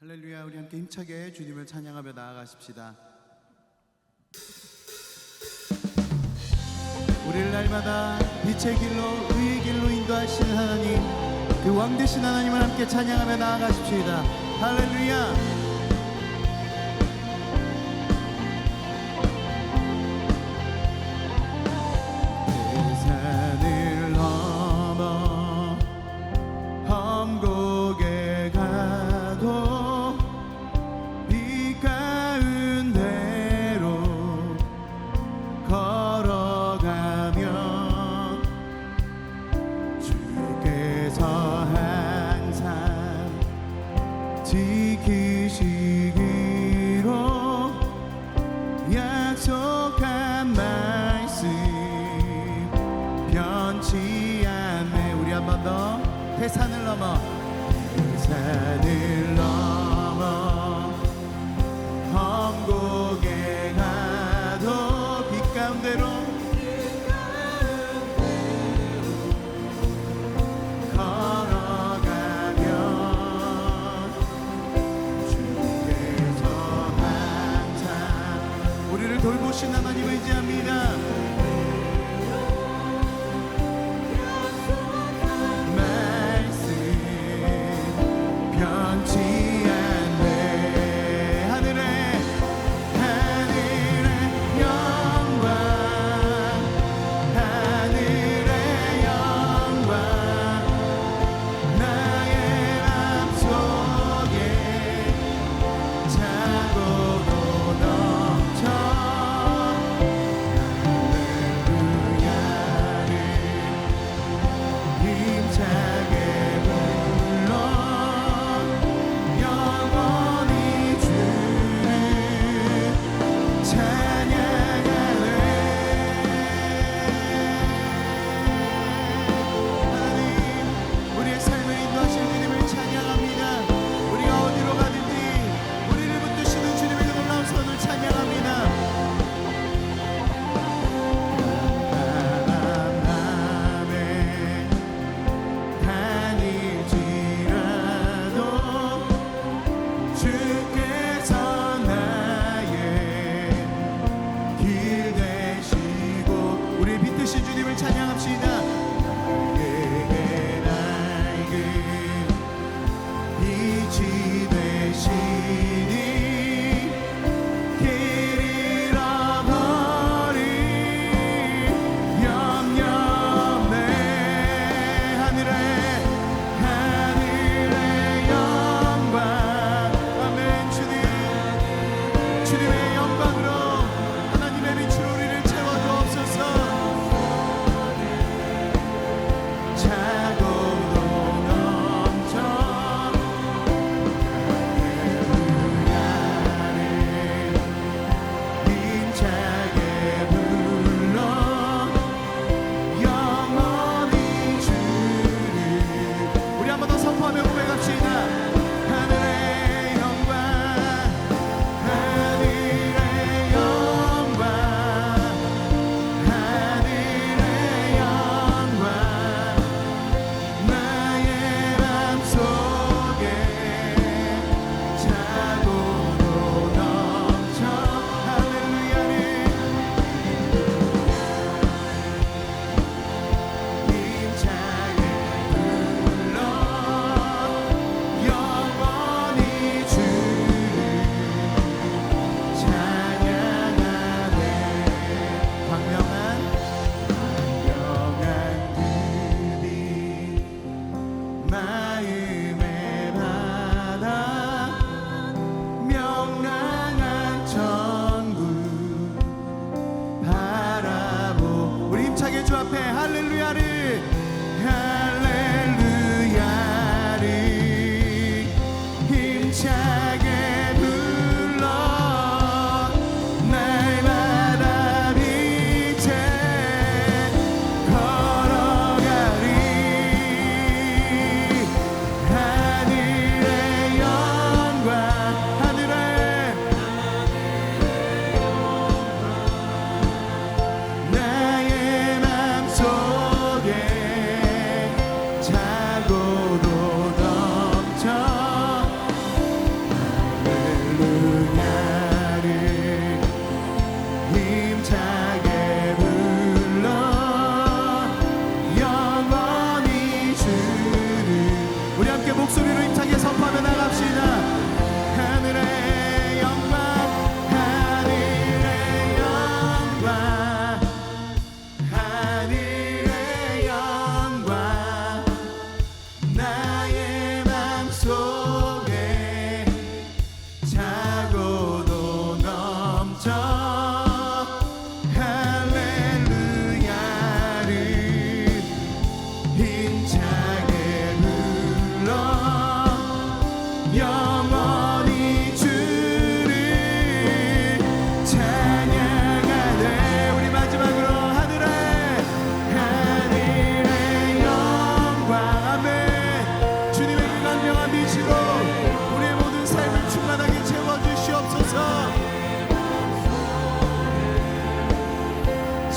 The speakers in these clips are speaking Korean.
할렐루야 우리 함께 힘차게 주님을 찬양하며 나아가십시다. 우리를 날마다 빛의 길로 의의 길로 인도하시는 하나님 그 왕 되신 하나님을 함께 찬양하며 나아가십시다. 할렐루야! 약속한 말씀. 변치 않네. 우리 한 번 더. 태산을 넘어. 태산을 넘어.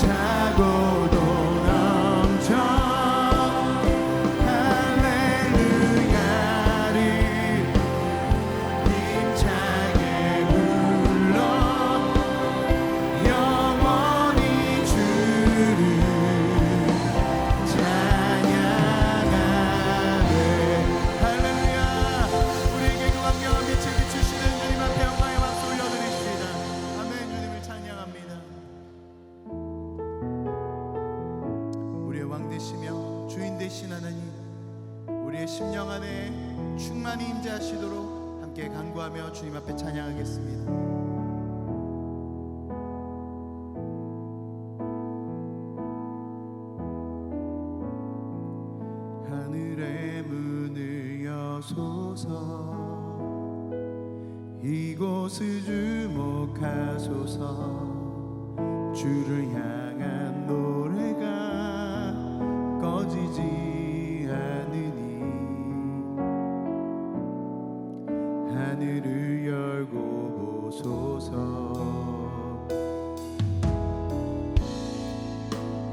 자고 심령 안에 충만히 임재하시도록 함께 간구하며 주님 앞에 찬양하겠습니다. 이곳을 주목하소서 주를 향한 노래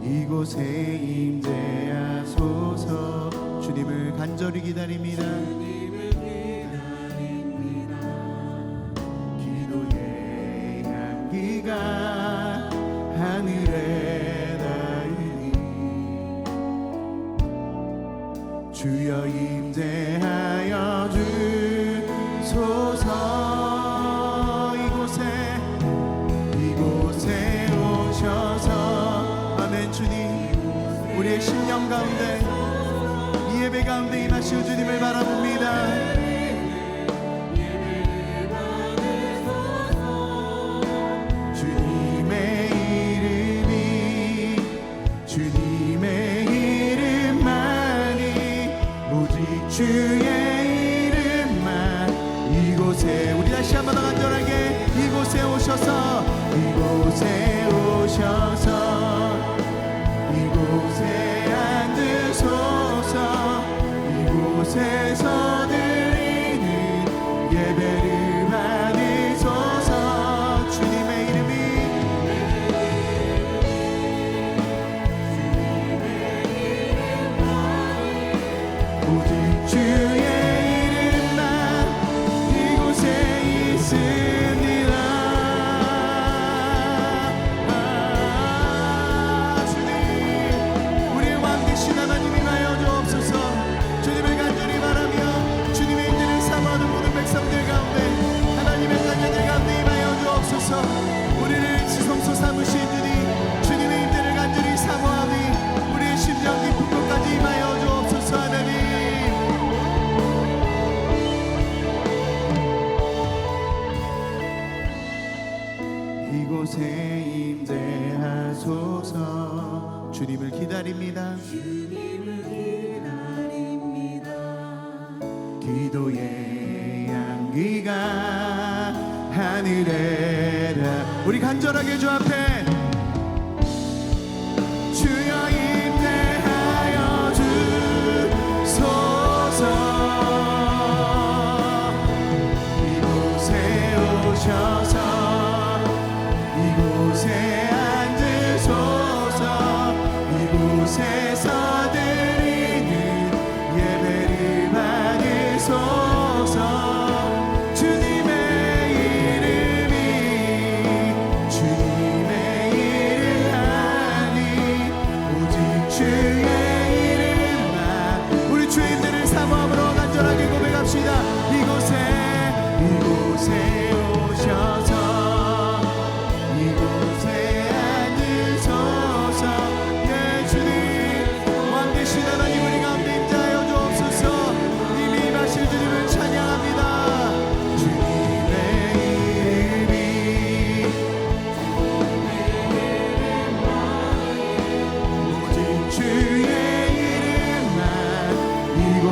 이곳에 임재하소서. 주님을 간절히 기다립니다. 기도의 향기가 하늘에 닿으니 주여 임재하여 주소서 가운데 이 예배 가운데 임하시오 주님을 바라봅니다. 주의 이름만. 이곳에 우리 다시 한번 더 간절하게 이곳에 오셔서 임재하소서 주님을 기다립니다. 기도의 향기가 하늘에 닿 우리 간절하게 주 앞에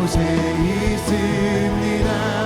곳에 있습니다.